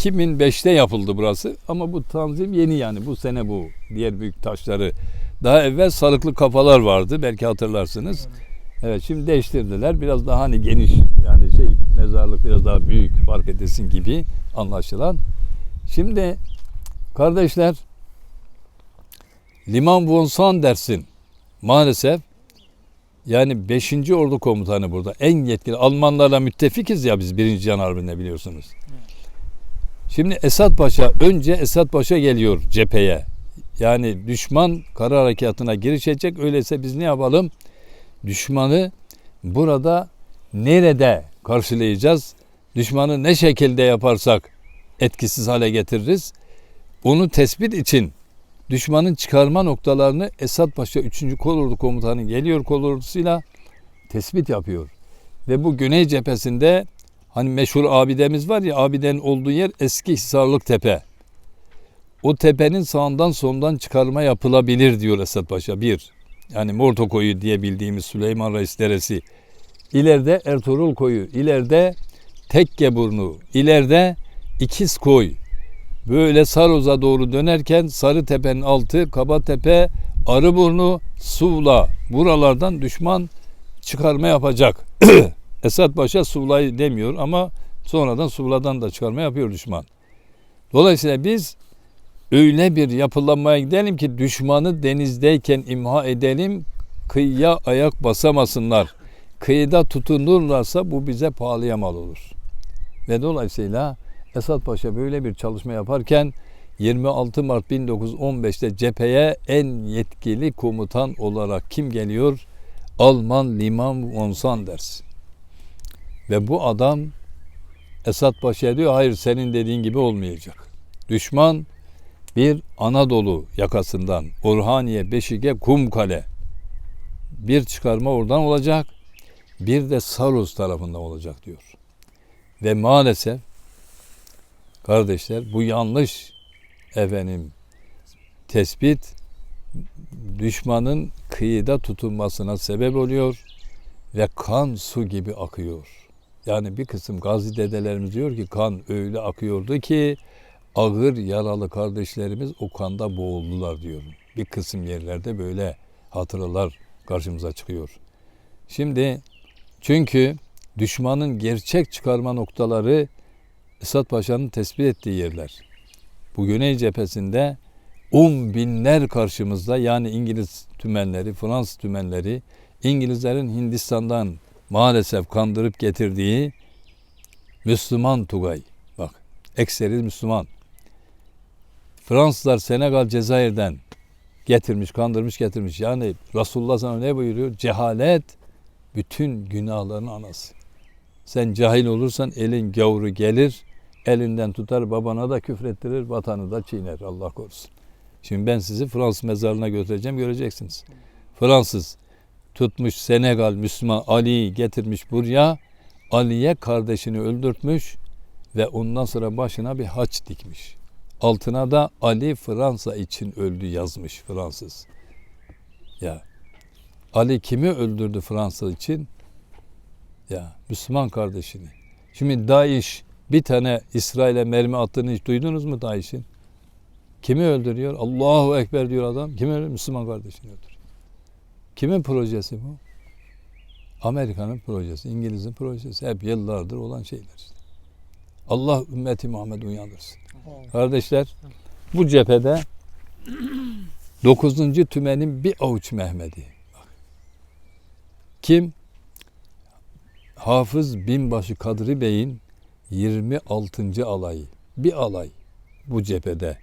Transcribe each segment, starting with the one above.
2005'te yapıldı burası ama bu tanzim yeni yani bu sene bu diğer büyük taşları. Daha evvel sarıklı kafalar vardı belki hatırlarsınız. Evet şimdi değiştirdiler biraz daha hani geniş yani şey mezarlık biraz daha büyük fark edesin gibi anlaşılan. Şimdi kardeşler Liman von Sanders'in maalesef yani 5. Ordu Komutanı burada en yetkili Almanlarla müttefikiz ya biz 1. Can Harbi'nde biliyorsunuz. Şimdi Esat Paşa önce Esat Paşa geliyor cepheye. Yani düşman kara harekatına girişecek. Öyleyse biz ne yapalım? Düşmanı burada nerede karşılayacağız? Düşmanı ne şekilde yaparsak etkisiz hale getiririz? Onu tespit için düşmanın çıkarma noktalarını Esat Paşa 3. Kolordu Komutanı geliyor kolordusuyla tespit yapıyor. Ve bu güney cephesinde hani meşhur abidemiz var ya abidenin olduğu yer eski Hisarlık Tepe. O tepenin sağından solundan çıkarma yapılabilir diyor Esat Paşa. Bir, yani Morto Koyu diye bildiğimiz Süleyman Reis Deresi. İleride Ertuğrul Koyu, ileride Tekke Burnu, ileride İkiz Koy. Böyle Saroz'a doğru dönerken Sarıtepe'nin altı, Kabatepe, Arıburnu, Suvla buralardan düşman çıkarma yapacak. Esat Paşa Suvla'yı demiyor ama sonradan Suvla'dan da çıkarma yapıyor düşman. Dolayısıyla biz öyle bir yapılanmaya gidelim ki düşmanı denizdeyken imha edelim, kıyıya ayak basamasınlar. Kıyıda tutunurlarsa bu bize pahalıya mal olur. Ve dolayısıyla Esat Paşa böyle bir çalışma yaparken 26 Mart 1915'te cepheye en yetkili komutan olarak kim geliyor? Alman Liman von Sanders. Ve bu adam Esat Paşa'ya diyor hayır senin dediğin gibi olmayacak. Düşman bir Anadolu yakasından Orhaniye, Beşik'e, Kumkale bir çıkarma oradan olacak. Bir de Saros tarafından olacak diyor. Ve maalesef kardeşler bu yanlış efendim tespit düşmanın kıyıda tutunmasına sebep oluyor ve kan su gibi akıyor. Yani bir kısım gazi dedelerimiz diyor ki kan öyle akıyordu ki ağır yaralı kardeşlerimiz o kanda boğuldular diyor. Bir kısım yerlerde böyle hatıralar karşımıza çıkıyor. Şimdi çünkü düşmanın gerçek çıkarma noktaları Esat Paşa'nın tespit ettiği yerler. Bu Güney cephesinde on binler karşımızda yani İngiliz tümenleri, Fransız tümenleri, İngilizlerin Hindistan'dan maalesef kandırıp getirdiği Müslüman Tugay. Bak ekseri Müslüman. Fransızlar Senegal Cezayir'den getirmiş, kandırmış, getirmiş. Yani Resulullah sana ne buyuruyor? Cehalet bütün günahların anası. Sen cahil olursan elin gavuru gelir, elinden tutar babana da küfrettirir, vatanı da çiğner Allah korusun. Şimdi ben sizi Fransız mezarlığına götüreceğim göreceksiniz. Fransız tutmuş Senegal Müslüman Ali'yi getirmiş buraya. Ali'ye kardeşini öldürtmüş ve ondan sonra başına bir haç dikmiş. Altına da Ali Fransa için öldü yazmış Fransız. Ya Ali kimi öldürdü Fransa için? Ya Müslüman kardeşini. Şimdi DAEŞ bir tane İsrail'e mermi attığını hiç duydunuz mu DAEŞ'in? Kimi öldürüyor? Allahu Ekber diyor adam. Kimi öldürüyor? Müslüman kardeşini öldürüyor. Kimin projesi bu? Amerika'nın projesi, İngiliz'in projesi. Hep yıllardır olan şeyler işte. Allah ümmeti Muhammed uyandırsın. Kardeşler bu cephede 9. tümenin bir avuç Mehmet'i. Bak. Kim? Hafız Binbaşı Kadri Bey'in 26. alayı. Bir alay bu cephede.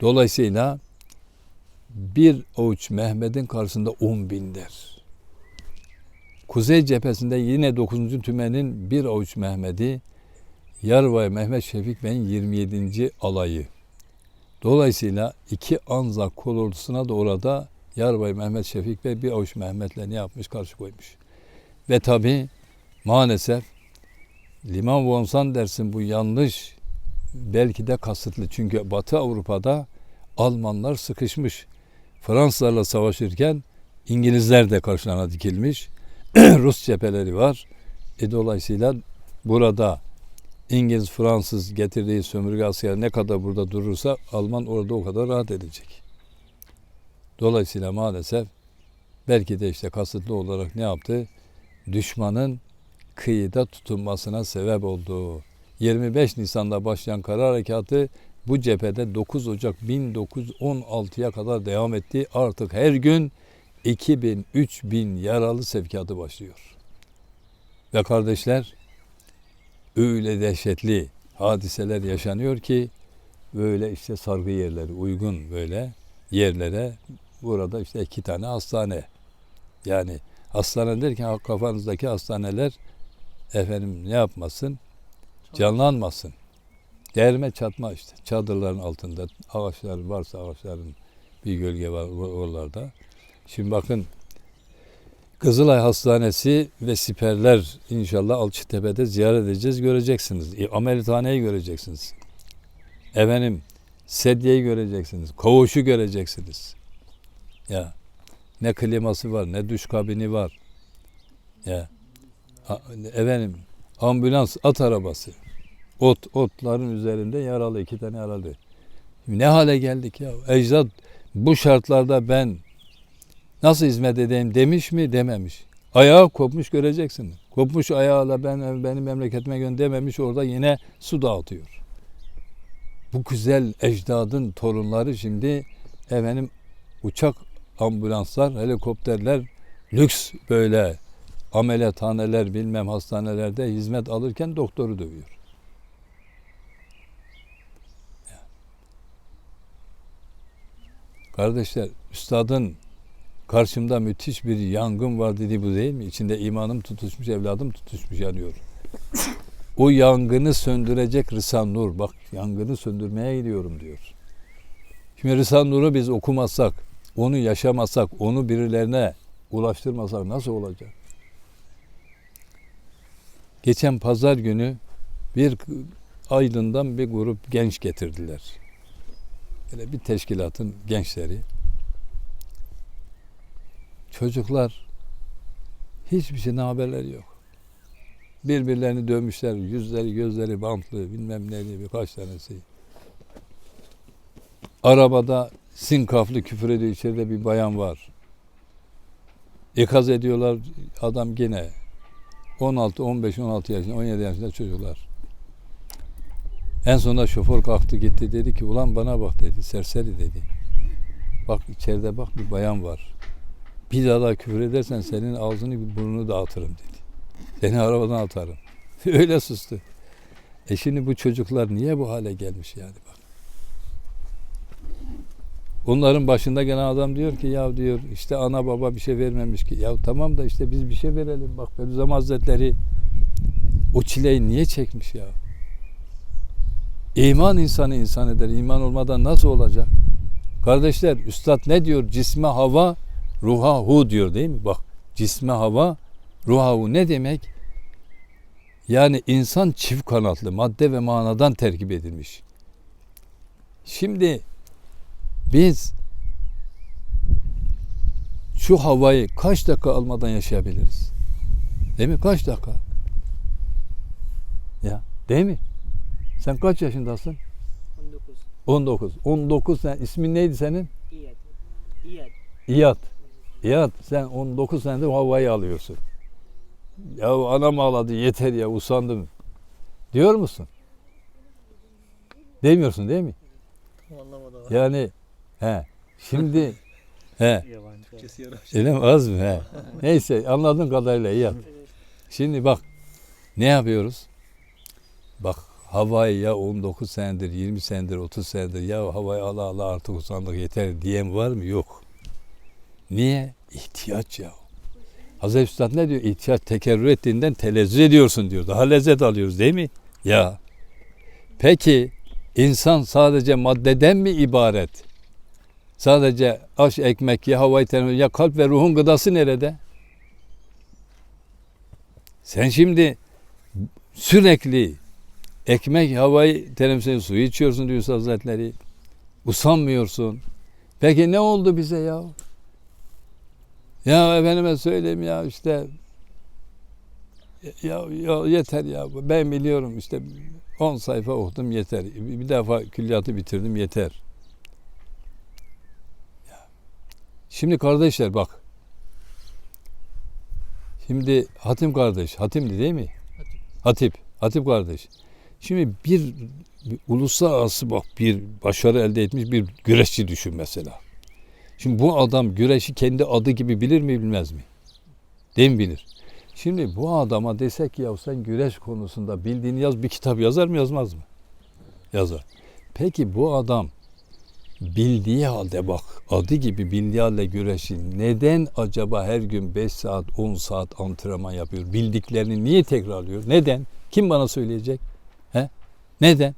Dolayısıyla bir avuç Mehmet'in karşısında 10 bin. Kuzey cephesinde yine 9. tümenin bir avuç Mehmet'i Yarvay Mehmet Şefik Bey'in 27. alayı. Dolayısıyla iki Anzak kolordusuna da orada Yarbay Mehmet Şefik Bey bir avuç Mehmet'le ne yapmış karşı koymuş. Ve tabi maalesef Liman von Sanders'in bu yanlış belki de kasıtlı. Çünkü Batı Avrupa'da Almanlar sıkışmış. Fransızlarla savaşırken İngilizler de karşılarına dikilmiş. Rus cepheleri var. E dolayısıyla burada İngiliz, Fransız getirdiği sömürge asker ne kadar burada durursa Alman orada o kadar rahat edecek. Dolayısıyla maalesef belki de işte kasıtlı olarak ne yaptı? Düşmanın kıyıda tutunmasına sebep oldu. 25 Nisan'da başlayan kara harekatı bu cephede 9 Ocak 1916'ya kadar devam etti. Artık her gün 2000-3000 yaralı sevkiyatı başlıyor. Ve kardeşler öyle dehşetli hadiseler yaşanıyor ki böyle işte sargı yerleri uygun böyle yerlere burada işte iki tane hastane yani hastane derken kafanızdaki hastaneler efendim ne yapmasın canlanmasın derme çatma işte çadırların altında ağaçlar varsa ağaçların bir gölge var oralarda şimdi bakın Kızılay Hastanesi ve siperler inşallah Alçıtepe'de ziyaret edeceğiz göreceksiniz. E, Ameliyathaneyi göreceksiniz. Efendim sedyeyi göreceksiniz. Koğuşu göreceksiniz. Ya ne kliması var ne duş kabini var. Ya efendim ambulans at arabası. Ot otların üzerinde yaralı iki tane yaralı. Ne hale geldik ya? Ecdat bu şartlarda ben nasıl hizmet edeyim demiş mi dememiş. Ayağı kopmuş göreceksin. Kopmuş ayağıyla ben benim memleketime gön dememiş orada yine su dağıtıyor. Bu güzel ecdadın torunları şimdi efendim uçak ambulanslar, helikopterler, lüks böyle ameliyathaneler bilmem hastanelerde hizmet alırken doktoru dövüyor. Kardeşler, üstadın karşımda müthiş bir yangın var dedi bu değil mi? İçinde imanım tutuşmuş, evladım tutuşmuş yanıyor. O yangını söndürecek Rısan Nur. Bak yangını söndürmeye gidiyorum diyor. Şimdi Rısan Nur'u biz okumazsak, onu yaşamasak, onu birilerine ulaştırmasak nasıl olacak? Geçen pazar günü bir Aydın'dan bir grup genç getirdiler. Böyle bir teşkilatın gençleri. Çocuklar hiçbir şeyden haberleri yok. Birbirlerini dövmüşler. Yüzleri, gözleri bantlı, bilmem neydi birkaç tanesi. Arabada sinkaflı küfür ediyor. içeride bir bayan var. İkaz ediyorlar. Adam gene 16, 15, 16 yaşında, 17 yaşında çocuklar. En sonunda şoför kalktı gitti dedi ki ulan bana bak dedi serseri dedi. Bak içeride bak bir bayan var. Bir daha da küfür edersen senin ağzını burnunu dağıtırım dedi. Seni arabadan atarım. Öyle sustu. E şimdi bu çocuklar niye bu hale gelmiş yani bak. Onların başında gelen adam diyor ki ya diyor işte ana baba bir şey vermemiş ki. Ya tamam da işte biz bir şey verelim. Bak Bediüzzaman Hazretleri o çileyi niye çekmiş ya? İman insanı insan eder. İman olmadan nasıl olacak? Kardeşler üstad ne diyor? Cisme hava, ruha hu diyor değil mi? Bak cisme hava, ruha hu ne demek? Yani insan çift kanatlı, madde ve manadan terkip edilmiş. Şimdi biz şu havayı kaç dakika almadan yaşayabiliriz? Değil mi? Kaç dakika? Ya, değil mi? Sen kaç yaşındasın? 19. 19. 19 sen ismin neydi senin? İyad. İyad. İyad. İyad sen 19 senedir havayı alıyorsun. Ya anam ağladı yeter ya usandım. Diyor musun? Demiyorsun değil mi? Anlamadım. Yani he şimdi he. Türkçesi öyle mi az mı he? Neyse anladığın kadarıyla İyad. Şimdi bak ne yapıyoruz? Bak havayı ya 19 senedir, 20 senedir, 30 senedir ya havayı ala ala artık usandık yeter diyen var mı? Yok. Niye? İhtiyaç ya. Hazreti Üstad ne diyor? İhtiyaç tekerrür ettiğinden telezzüz ediyorsun diyor. Daha lezzet alıyoruz değil mi? Ya. Peki insan sadece maddeden mi ibaret? Sadece aş, ekmek, ya havayı teneffüs, ya kalp ve ruhun gıdası nerede? Sen şimdi sürekli ekmek, havayı teneffüs suyu içiyorsun diyor Hazretleri. Usanmıyorsun. Peki ne oldu bize ya? Ya efendime söyleyeyim ya işte Ya, ya yeter ya ben biliyorum işte 10 sayfa okudum yeter. Bir defa külliyatı bitirdim yeter. Şimdi kardeşler bak. Şimdi Hatim kardeş, Hatim'di değil mi? Hatip, Hatip kardeş. Şimdi bir, bir uluslararası bak bir başarı elde etmiş bir güreşçi düşün mesela. Şimdi bu adam güreşi kendi adı gibi bilir mi bilmez mi? Değil mi bilir? Şimdi bu adama desek ya sen güreş konusunda bildiğini yaz bir kitap yazar mı yazmaz mı? Yazar. Peki bu adam bildiği halde bak adı gibi bildiği halde güreşi neden acaba her gün 5 saat 10 saat antrenman yapıyor? Bildiklerini niye tekrarlıyor? Neden? Kim bana söyleyecek? Neden?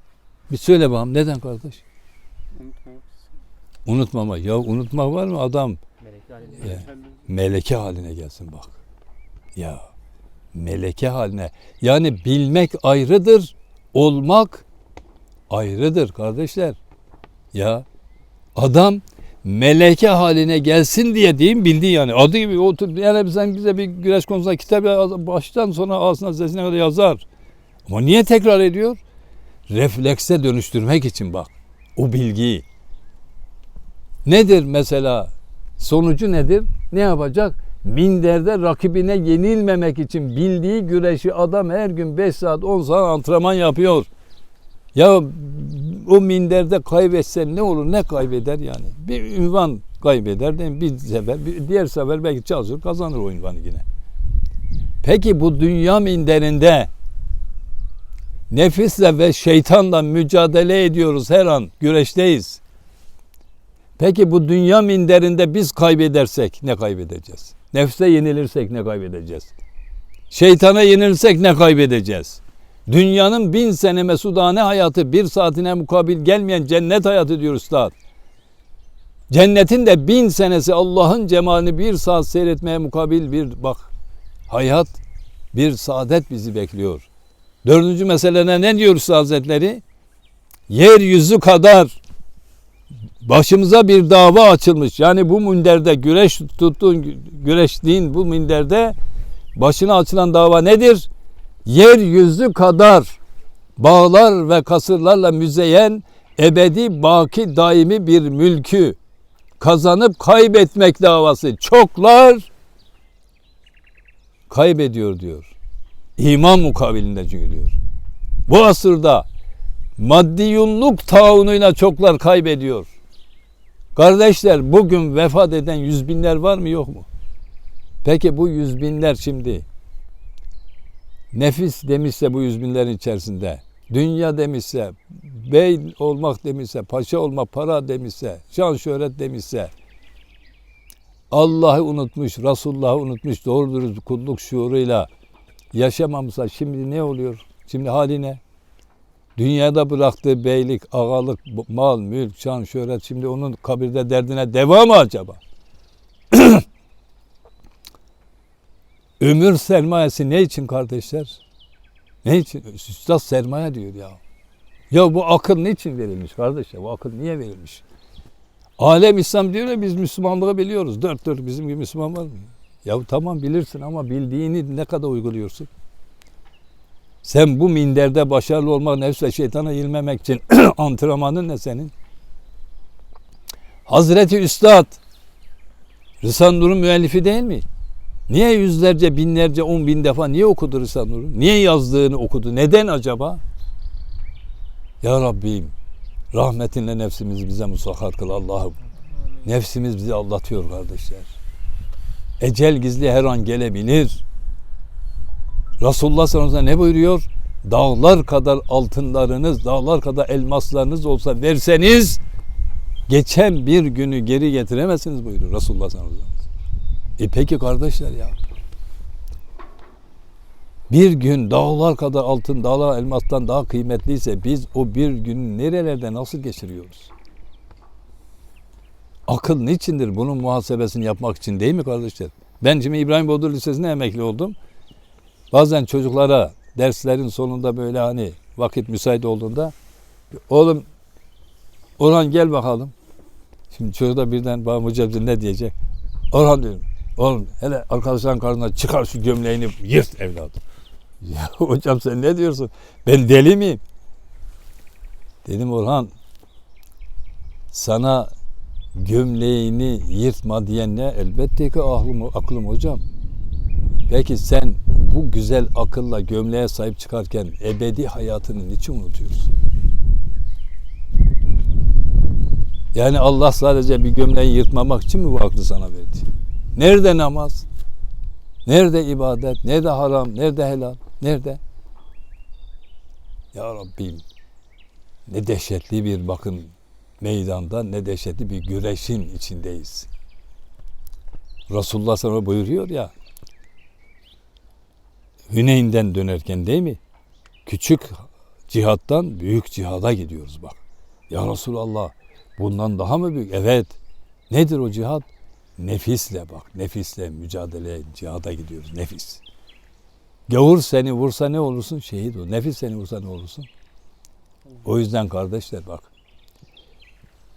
Bir söyle bakalım neden kardeş? Unutmama. Ya unutmak var mı adam Melekli halinde. Ya, meleke haline gelsin bak. Ya meleke haline. Yani bilmek ayrıdır, olmak ayrıdır kardeşler. Ya adam meleke haline gelsin diye diyeyim bildi yani. Adı gibi otur yani sen bize bir güreş konusunda kitap baştan sona ağzına sesine kadar yazar. Ama niye tekrar ediyor? Reflekse dönüştürmek için bak. O bilgiyi. Nedir mesela Sonucu nedir? Ne yapacak? Minderde rakibine yenilmemek için bildiği güreşi adam her gün 5 saat 10 saat antrenman yapıyor. Ya o minderde kaybetse ne olur ne kaybeder yani. Bir ünvan kaybeder değil mi? Bir sefer, bir diğer sefer belki çalışır kazanır o ünvanı yine. Peki bu dünya minderinde nefisle ve şeytanla mücadele ediyoruz her an güreşteyiz. Peki bu dünya minderinde biz kaybedersek ne kaybedeceğiz? Nefse yenilirsek ne kaybedeceğiz? Şeytana yenilirsek ne kaybedeceğiz? Dünyanın bin sene mesudane hayatı bir saatine mukabil gelmeyen cennet hayatı diyor Üstad. Cennetin de bin senesi Allah'ın cemalini bir saat seyretmeye mukabil bir bak hayat bir saadet bizi bekliyor. Dördüncü meselene ne diyor Üstad Hazretleri? Yeryüzü kadar başımıza bir dava açılmış. Yani bu minderde güreş tuttuğun güreştiğin bu minderde başına açılan dava nedir? Yeryüzü kadar bağlar ve kasırlarla müzeyyen ebedi baki daimi bir mülkü kazanıp kaybetmek davası. Çoklar kaybediyor diyor. İman mukabilinde çünkü diyor. Bu asırda maddiyunluk taunuyla çoklar kaybediyor. Kardeşler bugün vefat eden yüz binler var mı yok mu? Peki bu yüz binler şimdi nefis demişse bu yüz binlerin içerisinde, dünya demişse, bey olmak demişse, paşa olmak, para demişse, şan şöhret demişse, Allah'ı unutmuş, Resulullah'ı unutmuş, doğru dürüst kulluk şuuruyla yaşamamışsa şimdi ne oluyor? Şimdi hali ne? Dünyada bıraktığı beylik, ağalık, mal, mülk, şan, şöhret şimdi onun kabirde derdine devam mı acaba? Ömür sermayesi ne için kardeşler? Ne için? Üstad sermaye diyor ya. Ya bu akıl ne için verilmiş kardeşler? Bu akıl niye verilmiş? Alem İslam diyor ya biz Müslümanlığı biliyoruz. Dört dört bizim gibi Müslüman var mı? Ya tamam bilirsin ama bildiğini ne kadar uyguluyorsun? Sen bu minderde başarılı olmak, nefs ve şeytana yenilmemek için antrenmanın ne senin? Hazreti Üstad Rısan Nur'un müellifi değil mi? Niye yüzlerce, binlerce, on bin defa niye okudu Rısan Nur'u? Niye yazdığını okudu? Neden acaba? Ya Rabbim rahmetinle nefsimizi bize musahhar kıl Allah'ım. Nefsimiz bizi aldatıyor kardeşler. Ecel gizli her an gelebilir. Resulullah sallallahu aleyhi ve sellem ne buyuruyor? Dağlar kadar altınlarınız, dağlar kadar elmaslarınız olsa verseniz geçen bir günü geri getiremezsiniz buyuruyor Resulullah sallallahu aleyhi ve sellem. E peki kardeşler ya. Bir gün dağlar kadar altın, dağlar elmastan daha kıymetliyse biz o bir günü nerelerde nasıl geçiriyoruz? Akıl niçindir? Bunun muhasebesini yapmak için değil mi kardeşler? Ben şimdi İbrahim Bodur Lisesi'ne emekli oldum. Bazen çocuklara derslerin sonunda böyle hani vakit müsait olduğunda oğlum Orhan gel bakalım. Şimdi çocuk da birden bana hocam ne diyecek? Orhan diyorum. Oğlum hele arkadaşların karşısına çıkar şu gömleğini yırt evladım. Ya hocam sen ne diyorsun? Ben deli miyim? Dedim Orhan sana gömleğini yırtma diyen ne? Elbette ki aklım, aklım hocam. Peki sen bu güzel akılla gömleğe sahip çıkarken ebedi hayatını niçin unutuyorsun? Yani Allah sadece bir gömleği yırtmamak için mi bu aklı sana verdi? Nerede namaz? Nerede ibadet? Nerede haram? Nerede helal? Nerede? Ya Rabbim ne dehşetli bir bakın meydanda ne dehşetli bir güreşin içindeyiz. Resulullah sana buyuruyor ya Hüneyn'den dönerken değil mi? Küçük cihattan büyük cihada gidiyoruz bak. Ya Resulallah bundan daha mı büyük? Evet. Nedir o cihat? Nefisle bak. Nefisle mücadele, cihada gidiyoruz. Nefis. Gavur seni vursa ne olursun? Şehit ol. Nefis seni vursa ne olursun? O yüzden kardeşler bak.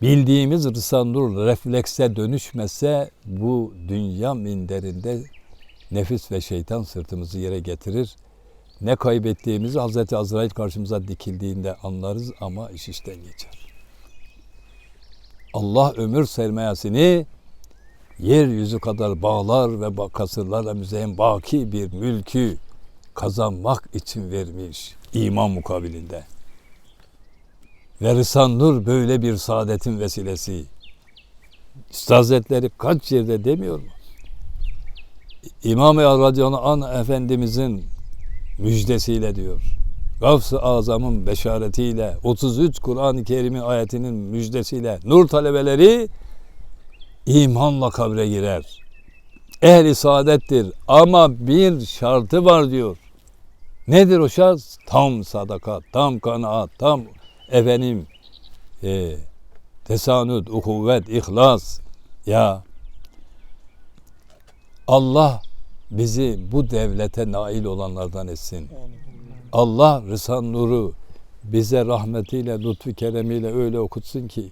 Bildiğimiz rısandur reflekse dönüşmese bu dünya minderinde nefis ve şeytan sırtımızı yere getirir. Ne kaybettiğimizi Hazreti Azrail karşımıza dikildiğinde anlarız ama iş işten geçer. Allah ömür sermayesini yeryüzü kadar bağlar ve kasırlarla müzeyyen baki bir mülkü kazanmak için vermiş iman mukabilinde. Ve Rısan-Nur böyle bir saadetin vesilesi. Üstad kaç yerde demiyor mu? İmam-ı Radyalı An Efendimizin müjdesiyle diyor. Gavs-ı Azam'ın beşaretiyle 33 Kur'an-ı Kerim'in ayetinin müjdesiyle nur talebeleri imanla kabre girer. Ehli saadettir ama bir şartı var diyor. Nedir o şart? Tam sadakat, tam kanaat, tam efendim e, tesanüt, ukuvvet, ihlas. Ya Allah bizi bu devlete nail olanlardan etsin. Allah Rısan Nur'u bize rahmetiyle, lütfu keremiyle öyle okutsun ki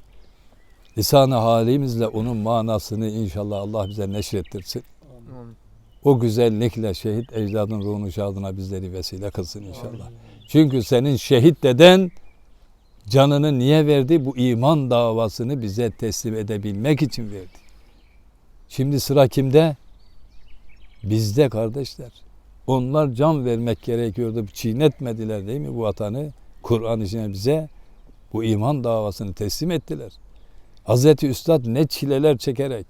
lisan-ı halimizle onun manasını inşallah Allah bize neşrettirsin. O güzellikle şehit ecdadın ruhunu şadına bizleri vesile kılsın inşallah. Çünkü senin şehit deden canını niye verdi? Bu iman davasını bize teslim edebilmek için verdi. Şimdi sıra kimde? Bizde kardeşler. Onlar can vermek gerekiyordu. Çiğnetmediler değil mi bu vatanı? Kur'an içine bize bu iman davasını teslim ettiler. Hazreti Üstad ne çileler çekerek.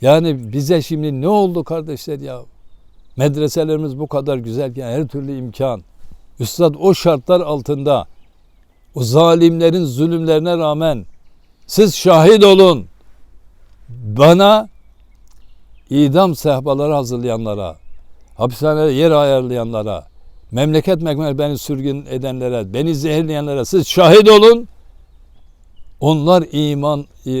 Yani bize şimdi ne oldu kardeşler ya? Medreselerimiz bu kadar güzelken her türlü imkan. Üstad o şartlar altında o zalimlerin zulümlerine rağmen siz şahit olun. Bana idam sehpaları hazırlayanlara, hapishanede yer ayarlayanlara, memleket mekmer beni sürgün edenlere, beni zehirleyenlere siz şahit olun. Onlar iman, e,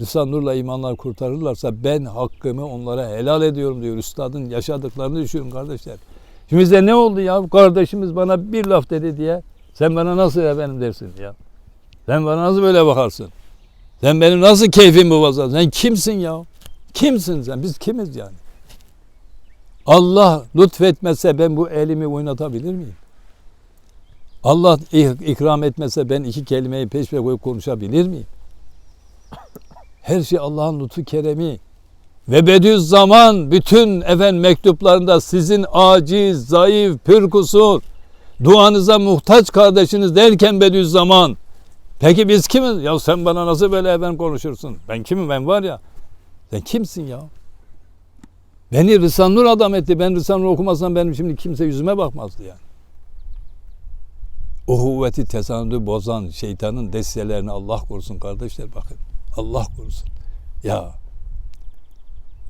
Rısan Nur'la imanlar kurtarırlarsa ben hakkımı onlara helal ediyorum diyor. Üstadın yaşadıklarını düşünün kardeşler. Şimdi bize ne oldu ya? Kardeşimiz bana bir laf dedi diye sen bana nasıl efendim dersin ya? Sen bana nasıl böyle bakarsın? Sen benim nasıl keyfimi bozarsın? Sen kimsin ya? Kimsin sen? Biz kimiz yani? Allah lütfetmese ben bu elimi oynatabilir miyim? Allah ik- ikram etmese ben iki kelimeyi peş peşe koyup konuşabilir miyim? Her şey Allah'ın lütfu keremi. Ve Bediüzzaman bütün efendim mektuplarında sizin aciz, zayıf, pür kusur, duanıza muhtaç kardeşiniz derken Bediüzzaman. Peki biz kimiz? Ya sen bana nasıl böyle efendim konuşursun? Ben kimim? Ben var ya. Sen kimsin ya? Beni Rısan Nur adam etti. Ben Rısan Nur okumasam benim şimdi kimse yüzüme bakmazdı yani. O kuvveti tesanüdü bozan şeytanın destelerini Allah korusun kardeşler bakın. Allah korusun. Ya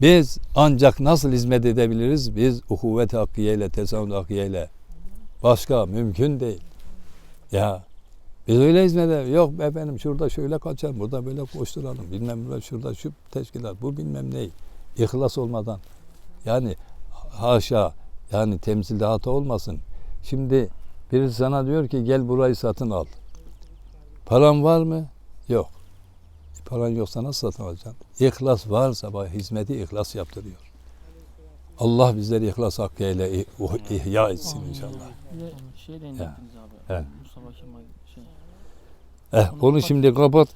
biz ancak nasıl hizmet edebiliriz? Biz uhuvvet hakiyeyle, tesanüd hakiyeyle. Başka mümkün değil. Ya biz öyle hizmet edelim. Yok efendim şurada şöyle kaçalım, burada böyle koşturalım. Bilmem ne şurada şu teşkilat, bu bilmem ne. İhlas olmadan. Yani haşa yani temsilde hata olmasın. Şimdi birisi sana diyor ki gel burayı satın al. Paran var mı? Yok. E, paran yoksa nasıl satın alacaksın? İhlas varsa hizmeti ihlas yaptırıyor. Allah bizleri ihlas hakkıyla ih- ihya etsin inşallah. Şey de inecektiniz abi. Evet. Mustafa Kemal şey. Eh, onu şimdi kapat